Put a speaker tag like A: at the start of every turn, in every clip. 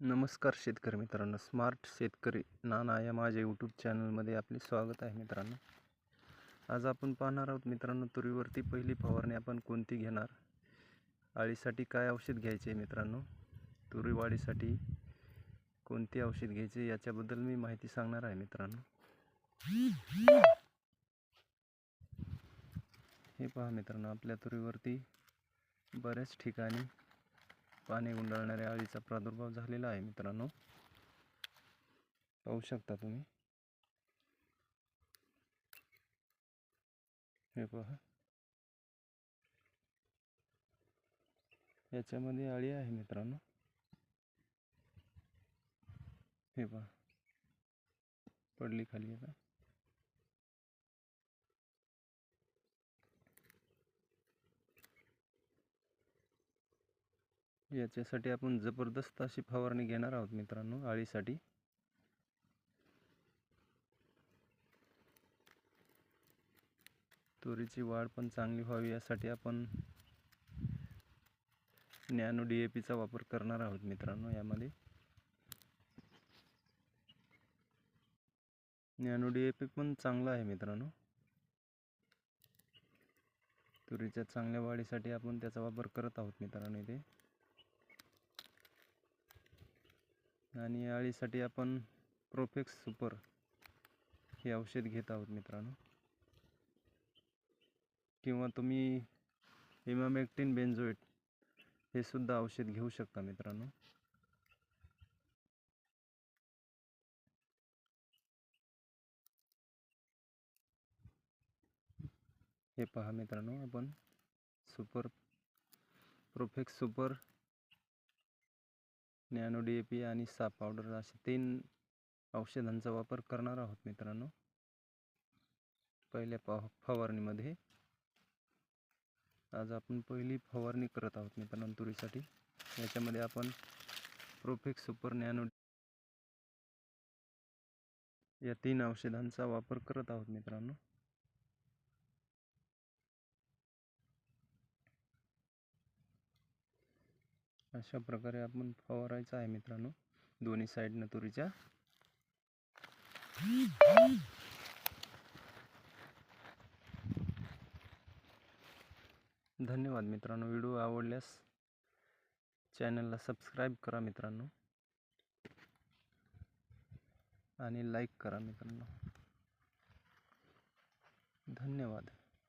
A: नमस्कार शेतकरी मित्रांनो. स्मार्ट शेतकरी नाना या माझ्या यूट्यूब चॅनलमध्ये आपले स्वागत आहे मित्रांनो. आज आपण पाहणार आहोत मित्रांनो तुरीवरती पहिली फवारणी आपण कोणती घेणार? अळीसाठी काय औषध घ्यायचे मित्रांनो? तुरी वाढीसाठी कोणती औषध घ्यायचे याच्याबद्दल मी माहिती सांगणार आहे मित्रांनो. हे पहा मित्रांनो आपल्या तुरीवरती बऱ्याच ठिकाणी पाणी गुंडाळणाऱ्या अळीचा प्रादुर्भाव झालेला आहे मित्रांनो. पाहू शकता तुम्ही. हे पहा. याच्यामध्ये अळी आहे मित्रांनो. हे पहा. पडली खाली आता. याच्यासाठी आपण जबरदस्त अशी फवारणी घेणार आहोत मित्रांनो अळीसाठी तुरीची वाढ पण चांगली व्हावी यासाठी आपण नॅनो डी ए पीचा वापर करणार आहोत मित्रांनो यामध्ये. नॅनो डी ए पी पण चांगला आहे मित्रांनो. तुरीच्या चांगल्या वाढीसाठी आपण त्याचा वापर करत आहोत मित्रांनो इथे. आणि अळीसाठी आपण प्रोफेक्स सुपर हे औषध घेत आहोत मित्रांनो. किंवा तुम्ही इमामेक्टिन बेन्झोएट हे सुद्धा औषध घेऊ शकता मित्रांनो. हे पहा मित्रांनो आपण super Profex super nano D A P आणि साप पावडर असे तीन औषधांचा वापर करणार आहोत मित्रांनो. पहिल्या पाव फवारणीमध्ये. आज आपण पहिली फवारणी करत आहोत मित्रांनो तुरीसाठी. याच्यामध्ये आपण प्रोफेक्स सुपर नॅनो या तीन औषधांचा वापर करत आहोत मित्रांनो. अशा प्रकारे आपण फवारायचं आहे मित्रांनो. दोन्ही साईडनं तुरीच्या. धन्यवाद मित्रांनो. व्हिडिओ आवडल्यास चॅनलला सबस्क्राईब करा मित्रांनो. आणि लाईक करा मित्रांनो. धन्यवाद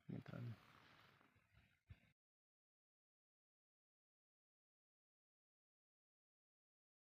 A: मित्रांनो.